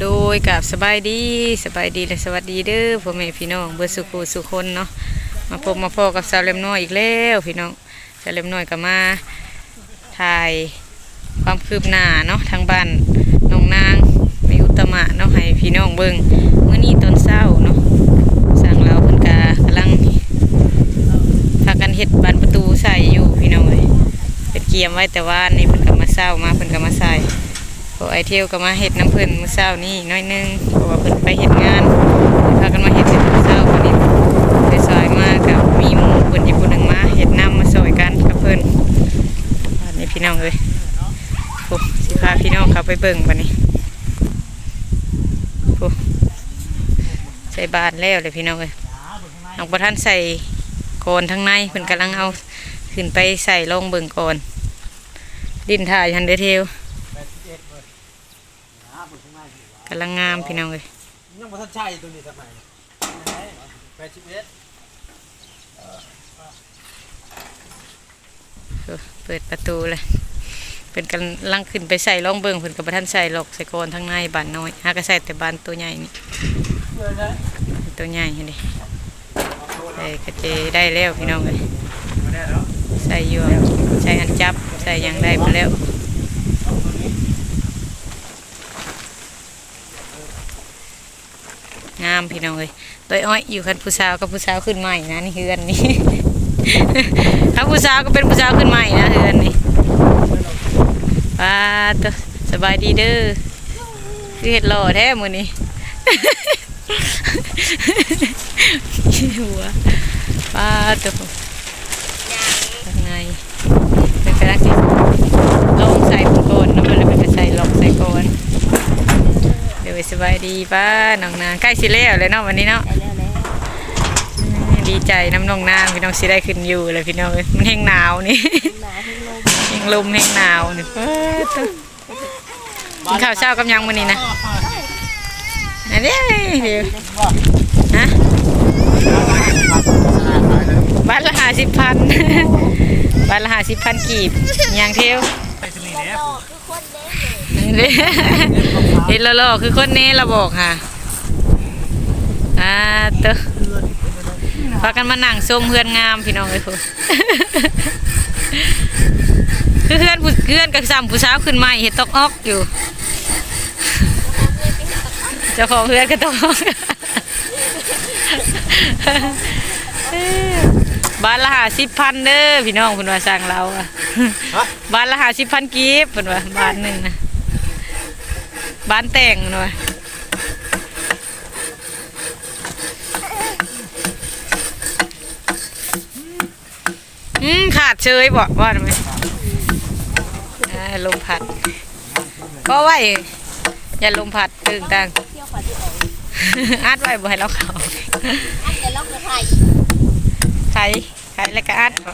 โดยกับสบายดีสบายดีและสวัสดีเด้อพ่อแม่พี่น้องเบอร์สุขสุขคนเนาะมาพบมาพอกับสาวเล็มน้อยอีกแล้วพี่น้องสาวเล็มน้อยก็มาถ่ายความคืบหน้าเนาะทางบ้านน้องนางมีอุตมะเนาะให้พี่น้องเบิ่งเมื่อนี้ตอนเช้าเนาะสั่งเราเพิ่นกากำลังพากันเฮ็ดบานประตูใส่อยู่พี่น้องเอ้ยเป็นเกียมไว้แต่ว่านี่เพิ่นก็มาเช้ามาเพิ่นก็มาใส่ พอไอเที่ยวก็มาเฮ็ดน้ำเพิ่นมื้อเช้านี่น้อยนึงเพราะว่าเพิ่นไปเฮ็ดงานพากันมาเฮ็ดแต่มื้อเช้าวันนี้ไปซอยมากับมีหมู่เพิ่นอีกผู้หนึ่งมาเฮ็ดน้ำมาซอยกันกับเพิ่นบัดนี้พี่น้องเอ้ยโอ้สิพาพี่น้องเขาไปเบิ่งบัดนี้โอ้ใส่บาตรแล้วเลยพี่น้องเอ้ยน้องบ่ทันใส่โกนทั้งในเพิ่นกำลังเอาขึ้นไปใส่ลงเบิ่งก่อนดินถ่ายหันเด้อเทว กำลังงามพี่น้องเลยยังบ่ทันใช่ตัวนี้ทำไมแปดสิบเอ็ดเออเปิดประตูเลยเป็นกำลังขึ้นไปใส่ล่องเบิงเพิ่นกับท่านใส่หรอกใส่โกนทั้งในบานน้อยหาก็ใส่แต่บานตัวใหญ่นี่ตัวใหญ่เห็นดิใส่กระเจได้แล้วพี่น้องเลยมาได้แล้วใส่อยวใส่อันจับใส่หยังได้ไปแล้ว งามพี่น้องเลยตัวอ้อยอยู่คันผู้สาวกับผู้สาวขึ้นใหม่นะนี่เฮือนนี่ถ้าผู้สาวก็เป็นผู้สาวขึ้นใหม่นะเฮือนนี่ป้าตัวสบายดีเด้อคือเห็ดหล่อแท้มือนี้หัวป้าตัวข้างในเป็นกระดาษที่ลงใส่ผงโกนน้ำมันเลยเป็นกระใส่ลงใส่โกนเดี๋ยวไปส บายดีป้าน้องนางใกล้สิแล้วเลยเนาะวันนี้เนาะไปแล้วแล้วดีใจน้ำนองนางพี่น้องสิได้ขึ้นอยู่เลยพี่น้องเอ้ยมันแห้งหนาวนี่หนาที่ลมแห้งลมแห้งหนาวนี่เอ้ยตุ๊กินข้าวเช้ากับยังวันนี้นะอันนี้เดี๋ยวฮะบ้านละห้าสิบพันบ้านละห้าสิบพันกีบยังเที่ยว เด้เห็นแล้วล่อคือคนนี้เราบอกค่ะอ่าเตัวพากันมานั่งส้มเพื่อนงามพี่น้องเลยคุณคือเพื่อนผู้เพื่อนกับซ้ำผู้สาวขึ้นมาเห็ดตกออกอยู่เจ้าของเพื่อนก็ตกออกบ้านละหาสิบพันเด้อพี่น้องคุณว่าสั่งเราอะบ้านละหาสิบพันกีบคุณว่าบ้านหนึ่งนะ บ้านแต่งคุณว่าอืมขาดเชยบอกว่าทำไมอ่าลมพัดก็ไว้อย่าลมพัดตึงตังเที่ยวขวาที่ออกอัดไว้บ่ให้เราเขาอันเดี๋ยวล็อกกระไทยไข่ไข่แล้วก็อัดบ่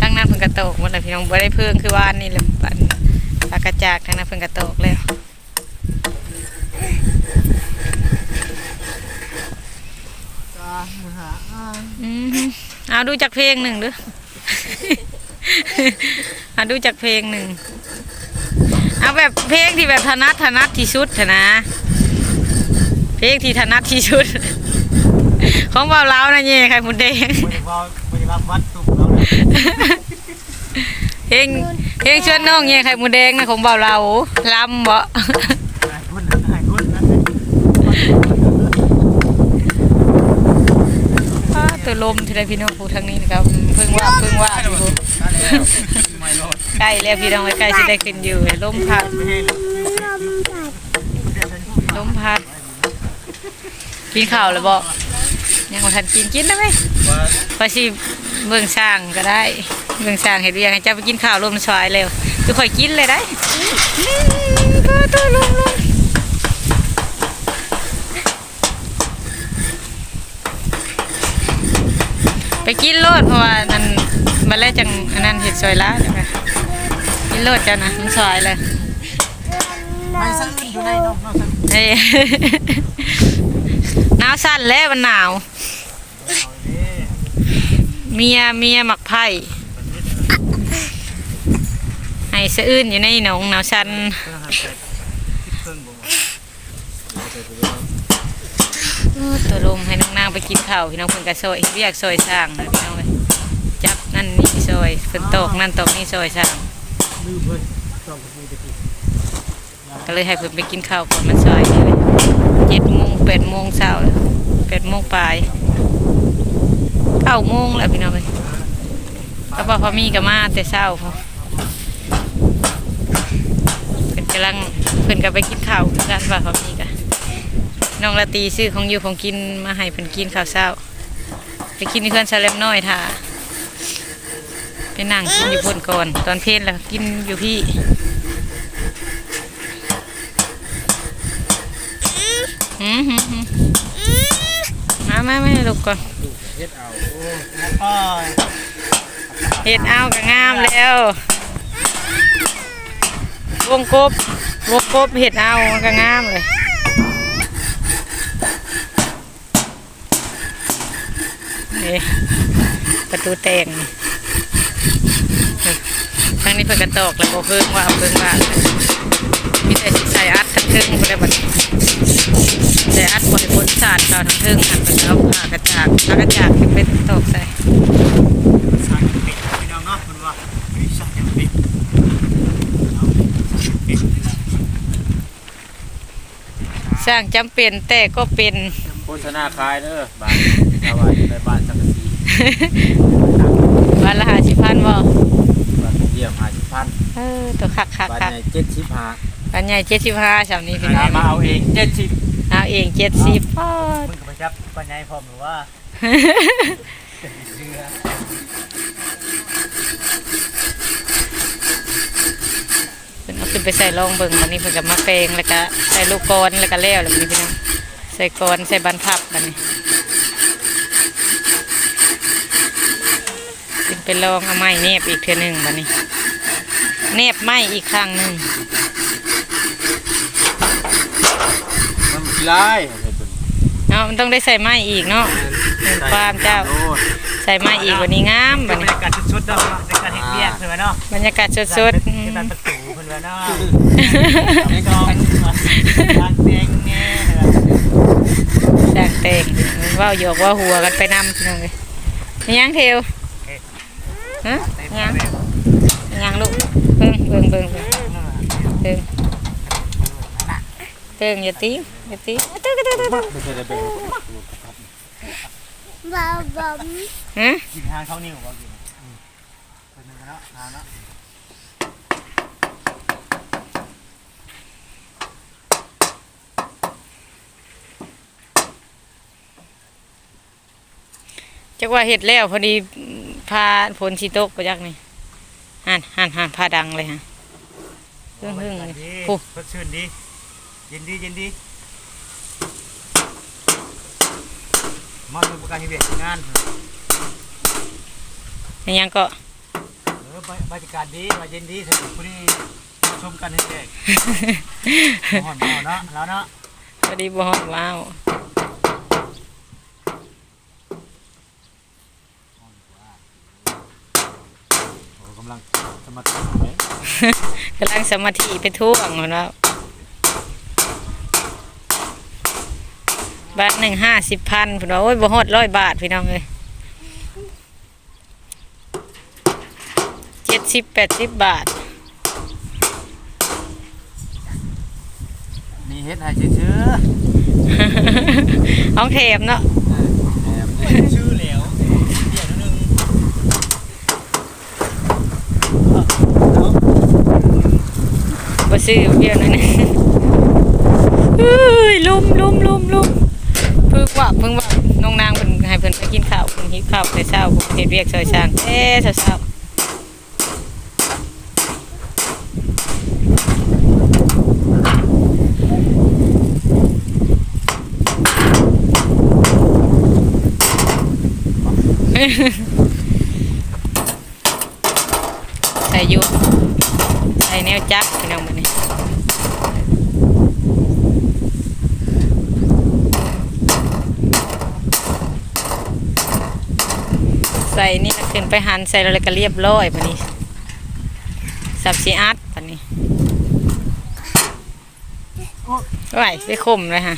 ทางนั้นเพิ่นกระโตกหมดแล้วพี่น้องบ่ได้เพิ่งคือว่านี่แหละปัน ปากกระจากทางนั้นเพิ่นกระโตกแล้วจ้ามือหาอ่าอืมเอาดูจากเพลงหนึ่งดูเอาดูจากเพลงหนึ่ง เอาแบบเพลงที่แบบถนัดถนัดที่สุดเถอะนะ เพลงที่ถนัดที่สุด ของเบาเล้านะเย่ไข่มุดแดงไม่ได้ว่าไม่ได้รับวัดตุ่มแล้วนะเพลง เพลงชวนน้องเย่ไข่มุดแดงนะของเบาเล้าลำบ่หายคนนะหายคนนะอ้าตัวลมที่ได้พี่น้องพูดทางนี้นะครับเพิ่งว่าเพิ่งว่าอยู่ไม่รอดใกล้แล้วพี่น้องใกล้สิได้ขึ้นอยู่ลมพัดไม่ให้ลมพัด กินข้าวแล้วบ่ยังบ่ทันกินกินได้ไหมว่าพอสิเบิ่งสร้างก็ได้ เบิ่งสร้างเฮ็ดเวียกให้เจ้าไปกินข้าวลมซอยแล้วคือข่อยกินเลยได้อืมตัวตัวลมลมไปกินโลดเพราะว่านั่นมาแล้วจังอันนั้นเฮ็ดซอยละจังไงกินโลดเจ้านะมันซอยเลยไม่สะอื้นอยู่ในน้องน้องสะอื้นเอ้ยหนาวสั่นแล้วมันหนาว เมียเมียหมักไผ่ให้ สะอื้นอยู่ในหนองหนาวสั่นตัวลมให้น้องนางไปกินข้าวพี่น้องเพิ่นก็ซอยเรียกซอยสร้างนะพี่น้องเอ้ยจับนั่นนี่ซอยเพิ่นตกนั่นตกนี่ซอยสร้างลืมเพิ่นช่องก็เลยให้เพิ่นไปกินข้าวก่อนมันซอยนี่เลยเจ็ดโมงแปดโมงเช้าแปดโมงปลายเก้าโมงแล้วพี่น้องเอ้ยก็บอกพอมีก็มาแต่เช้าพอเพิ่น กำลังเพิ่นก็ไปกินข้าวคือกันว่าพอมีก็น้องละตีซื้อของอยู่ของกินมาให้เพิ่นกินข้าวเช้า ไปกินที่เพื่อนซาเลมน้อยท่าไปนั่งกินอยู่พุ่นก่อนตอนเพลนแล้วกินอยู่พี่หืมหืมหืมมามามาลูกก่อนเฮ็ดเอาโอ้แล้วก็เห็ดเอาก็งามแล้ว วงกบวงกบเห็ดเอามันก็งามเลยนี่ประตูแตงนี่ทางนี้เพิ่นกระตอกแล้วบ่เพิ่งว่าเพิ่งว่ามีแต่ใส่อัดทั้งเทึงบ่ได้บัดนี้แต่อัดบ่ให้พ้นสาดเขาทั้งเทึงอัดเพิ่นเอาผ้ากระจากผ้ากระจากขึ้นตอกใส่ร้างเป็ดพี่น้องเนาะมันว่าวิสร้างเป็ดเอาเป็ดนี่ล่ะ สร้างจำเป็นแต่ก็เป็น โฆษณาขายเด้อบ้านชาวบ้านในบ้านสังกะสีวันละหาสิพันบ่บ้านเยี่ยมหาสิพันเออตัวคักคักบ้านคักใหญ่เจ็ดสิบห้าวันใหญ่เจ็ดสิบห้าสามนี้พี่น้นาองมาเอาเองเจ็ดสิบเอาเองเจ็ดสิบพอดมึงก็ไปจับปัญญาพร้อมหรือว่าเชื่อ เพิ่นเอาขึ้น ไปใส่รองเบิ่งวันนี้เพิ่นก็มาแปลงแล้วก็ใส่ลูกกรแล้วก็แล้วแล้วบัดนี้พี่น้องใส่กรใส่บรรพับบัดนี้ขึ้นไปลองเอาไม้เนบอีกเทื่อหนึ่งบัดนี้เนบไม้อีกครั้งหนึ่งมันกี่ไร่เฮ็ดเป็นเนาะมันต้องได้ใส่ไม้อีกเนาะเป็นความเจ้าโอ้ยใส่ไม้อีกวันนี้งามบรบัดรนี้ยากาศสุดๆเนาะในการเฮ็ดเวียกใช่ไหมเนาะบรรยากาศสดๆ อืที่มบ้านะว่าเนาะไม่กองทางเตียงแง่ด่างแต่งเว่าหยอกเว่าหัวกันไปนำพี่น้องเลยมียังเทวฮะมียังมียังลูกเบิ่งเบิ่งเบิ่งเบิ่งเบิ่งเบิ่งอย่าตีอย่าตีตึ๊กตึ๊กตึ๊กตึ๊กไม่ใช่ได้เป็นบ้าบ้าฮะกินทางเขานิ่วบ่กินเพิ่นเนาะทางเนาะ จักว่าเห็ดแล้วพอดีพาฝนสิตกไปจักนี่หันหันหันพาดังเลยฮะหึ่งหึ่งเลยดีผู้สดชื่นดีเย็นดีเย็นดีมาดูประกันเฮ็ดเวียกงานมีหยังก็เออบรรยากาศดีมาเย็นดีสนุกพอดีชมกันเฮ็ดเวียกหอนหอนเนาะแล้วเนาะพอดีบ่ฮอดว้าว โอ้กำลังสมาธิไหมกำลังสมาธิไปท่วงมันว่าบาทหนึ่งห้าสิบพันพี่น้องโอ้ยบ่ฮอดร้อยบาทพี่น้องเลยเจ็ดสิบแปดสิบบาท มีเฮ็ดให้ชื่อห้องเทมเนาะ ๆแหม ชื่อเหลวเดี๋ยวนึง บ่ซื้อเพียงนั่นนะเฮ้ยลุมลุมลุมลุมเพิ่งว่าเพิ่งว่าน้องนางเพิ่นให้เพิ่นไปกินข้าวเพิ่นหิวข้าวแต่เช้าเพิ่นเฮ็ดเวียกซอยช้างเอ๊ะเช้าๆใส่อยุ ใส่แนวจักพี่น้องมันนี่ใส่นี่ขึ้นไปหันใส่แล้วก็เรียบร้อยปะนี้สับสีอัดปะนี้ไหวไปคมเลยฮะ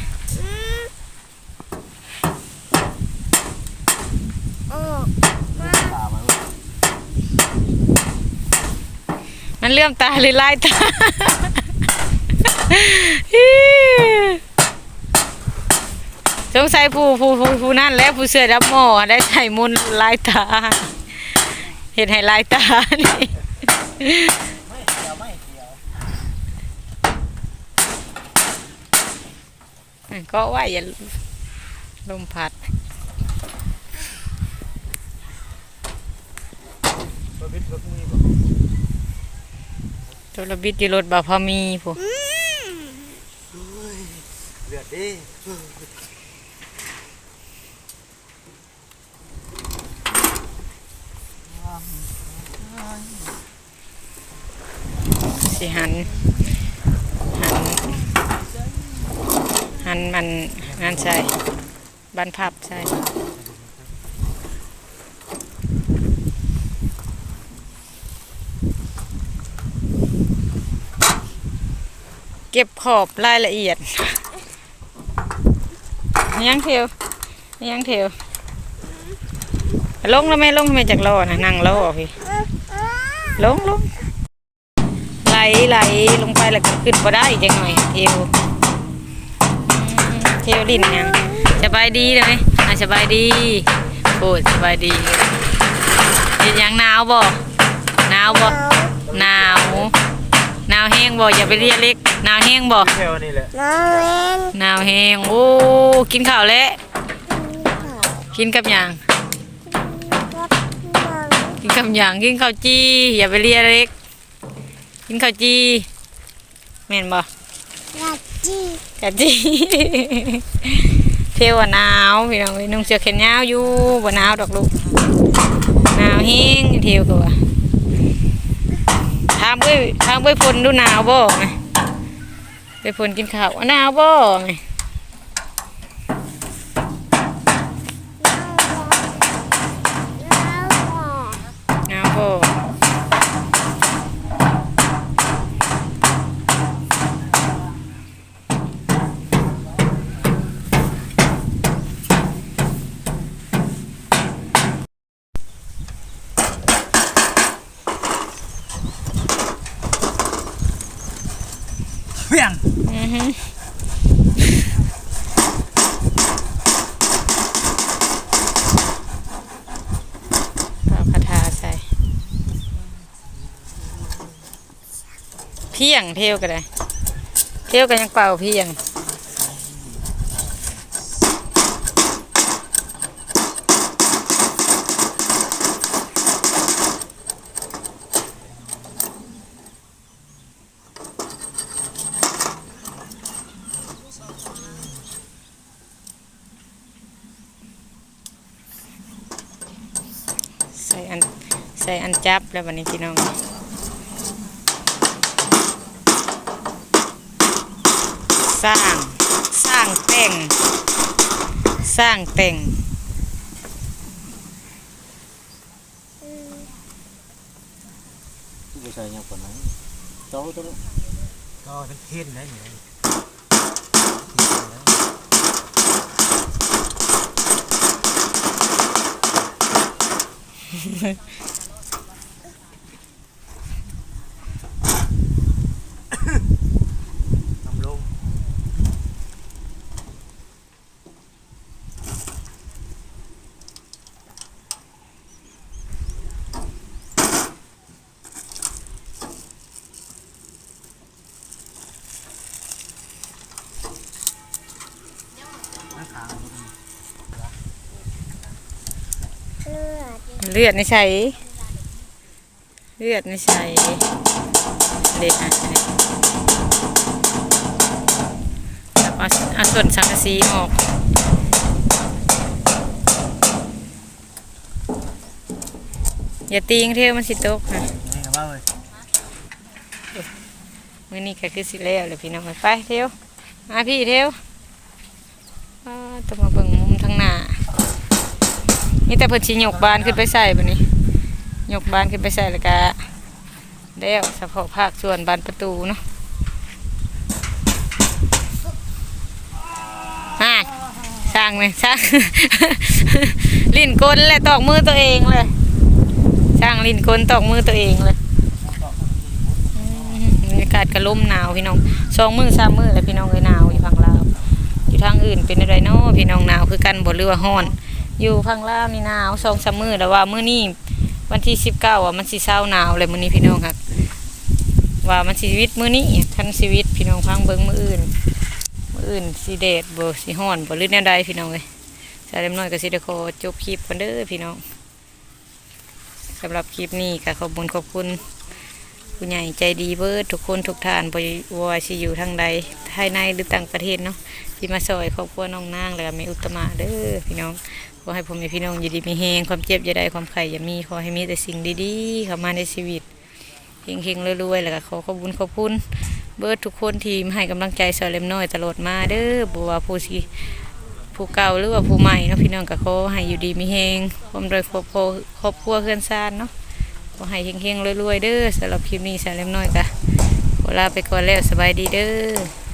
โอ้ ตามาเว้ย มันเลื่อมตาหรือไลายตาสงสัยผู้ผู้ผู้ผู้นั่นแล้วผู้เสื้อดำหมอได้ใส่มุนลายตา เห็นให้ลายตานี่ไม่เนี่ก็ว่าอย่าลมพัดรถบิดรถมีบ่ ตัวระบิดอยู่รถบ่พอมีผู้เลือดดิสิหัน หัน หันมันงานใช่บ้านพับใช่ เก็บขอบรายละเอียด ยังเทวยังเทวลงแล้วไม่ลงไม่จากรอนะนั่งรอพี่ลงลงไหลไหลลงไปแล้วก็ขึ้นมาได้จังหน่อยเทวเทวดินยังสบายดีเลยอะสบายดีโอ้สบายดีเห็นยังหนาวบ่หนาวบ่หนาว บ่อย่าไปเรียกเล็กหนาวแห้งบ่เที่ยวนี่แหละน้องเล่นหนาวแห้งโอ้กินข้าวแล้วกินกับหยังกับน้องกินกับหยังกินข้าวจีอย่าไปเรียกเล็ก กินข้าวจีแม่นบ่ลัดจีกะจีเทวาหนาวพี่น้องเอ้ยนุ่งเสื้อแขนยาวอยู่บ่หนาวดอกลูกหนาวแฮงเทวก็ว่าถามเอ้ยถามเอ้ยฝนดูหนาวบ่ไงไปฝนกินข้าวหนาวบ่ไง เพียงอือฮึเอาคาถาใส่ เพียงเที่ยวก็ได้ เที่ยวก็ยังเป่าเพียง ใส่อันใส่อันจับแล้ววันนี้พี่น้องสร้างสร้างแต่ง สร้างแต่งผู้ชายยังคนนั้นเจ้าตัวก็เป็นเทนได้เหมื เลือดเลือดในใส่เลือดในใส่เด็ดอะอันนี้แล้วเอาเอาส่วนสังกะสีออกอย่าตีงเที่ยวมันสิตกนะนี่กับว่าเลยมื่อนี้ก็คือสิแล้วเลยพี่น้องไปเที่ยวมาพี่เที่ยวอ้า ต้องมาเบิ่งมุมทางหน้านี่แต่เพิ่นสิยกบานขึ้นไปใส่บันี้ยกบานขึ้นไปใส่แล้วก็แล้วเฉพาะภาคส่วนบานประตูเนาะอ่าสร้างเลยสร้าง ลิ้นกลเลยตอกมือตัวเองเลยสร้างลิ้นกลตอกมือตัวเองเลยบรรยากาศกระลุ่มหนาวพี่น้องสองมือสามมือเลยพี่น้องเลยหนาว อื่นเป็นอะไรเนาะพี่น้องหนาวคือกันบ่เรือว่าฮ้อน อยู่ฝั่งลาวนี่หนาวสองสามมือแต่ว่ามื้อนี้วันที่สิบเก้าอะมันสิเศร้าหนาวเลยมื้อนี้พี่น้องครับว่ามันชีวิตมื้อนี้ทันชีวิตพี่น้องพังเบิ่งมื้ออื่นมื้ออื่นสิเดดบ่สิฮ้อนบ่หรือแนวใดพี่น้องเอ้ยสาเล็มน้อยก็สิได้ขอจบคลิปกันเด้อพี่น้องสำหรับคลิปนี้ก็ขอบคุณขอบคุณ ผู้ใหญ่ใจดีเบิดทุกคนทุกท่านบ่ว่าสิอยู่ทางใดภายในหรือต่างประเทศเนาะที่มาซอยครอบครัวน้องนางแล้วก็ม่อุตมะเด้อพี่น้องขอให้ผมและพี่น้องอยู่ดีมีแฮงความเจ็บอย่าได้ความไข้อย่ามีขอให้มีแต่สิ่งดีๆเข้ามาในชีวิตเฮงๆรวยๆแล้วก็ขอขอบคุณขอบคุณเบิร์ดทุกคนที่มาให้กำลังใจสาวเล็มน้อยตลอดมาเด้อบัวผู้สิผู้เก่าหรือว่าผู้ใหม่เนาะพี่น้องก็ขอให้อยู่ดีมีเฮงความรวยครอบครัวครอบครัวเพื่อนซานเนาะ ก็ให้เฮงๆรวยๆเด้อสำหรับคลิปนี้สาวเล็มน้อยกะขอลาไปก่อนแล้วสบายดีเด้อ